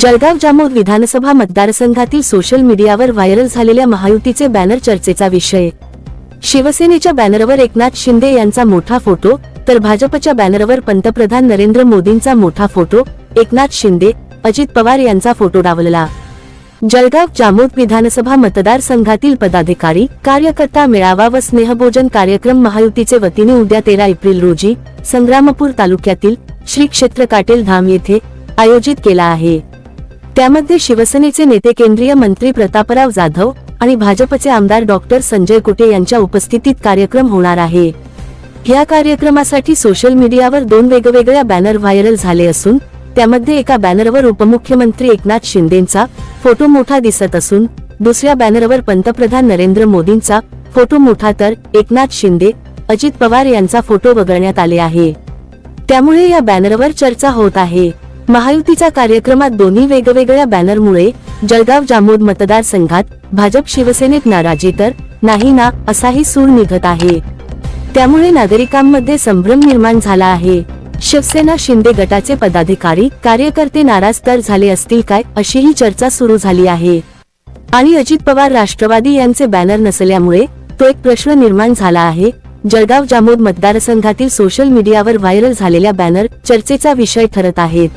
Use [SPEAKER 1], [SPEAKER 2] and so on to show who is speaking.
[SPEAKER 1] जळगाव जामोद विधानसभा मतदारसंघातील सोशल मीडियावर व्हायरल झालेल्या महायुतीचे बॅनर चर्चेचा विषय. शिवसेनेच्या बॅनरवर एकनाथ शिंदे यांचा मोठा फोटो तर भाजपच्या बॅनरवर पंतप्रधान नरेंद्र मोदींचा मोठा फोटो एकनाथ शिंदे अजित पवार यांचा फोटो डावलला. जळगाव जामोद विधानसभा मतदारसंघातील पदाधिकारी कार्यकर्ता मेळावा व स्नेहभोजन कार्यक्रम महायुतीचे वतीने उद्या तेरा एप्रिल रोजी संग्रामपूर तालुक्यातील श्री क्षेत्र काटेल धाम येथे आयोजित केला आहे. त्यामध्ये शिवसेनेचे नेते केंद्रीय मंत्री प्रतापराव जाधव आणि भाजपचे आमदार डॉक्टर संजय कुटे यांच्या उपस्थितीत कार्यक्रम होणार आहे. या कार्यक्रमासाठी सोशल मीडियावर दोन वेगवेगळ्या बॅनर व्हायरल झाले असून त्यामध्ये एका बॅनरवर उपमुख्यमंत्री एकनाथ शिंदेचा फोटो मोठा दिसत असून दुसऱ्या बॅनरवर पंतप्रधान नरेंद्र मोदींचा फोटो मोठा तर एकनाथ शिंदे अजित पवार यांचा फोटो वगळण्यात आले आहे. त्यामुळे या बॅनरवर चर्चा होत आहे. महायुतीच्या कार्यक्रमात दोन्ही वेगवेगळ्या बॅनरमुळे जळगाव जामोद मतदारसंघात भाजप शिवसेनेत नाराजी तर नाही ना असाही सूर निघत आहे. त्यामुळे नागरिकांमध्ये संभ्रम निर्माण झाला आहे. शिवसेना शिंदे गटाचे पदाधिकारी कार्यकर्ते नाराज तर झाले असतील काय अशीही चर्चा सुरू झाली आहे. आणि अजित पवार राष्ट्रवादी यांचे बॅनर नसल्यामुळे तो एक प्रश्न निर्माण झाला आहे. जळगाव जामोद मतदारसंघातील सोशल मीडियावर व्हायरल झालेल्या बॅनर चर्चेचा विषय ठरत आहेत.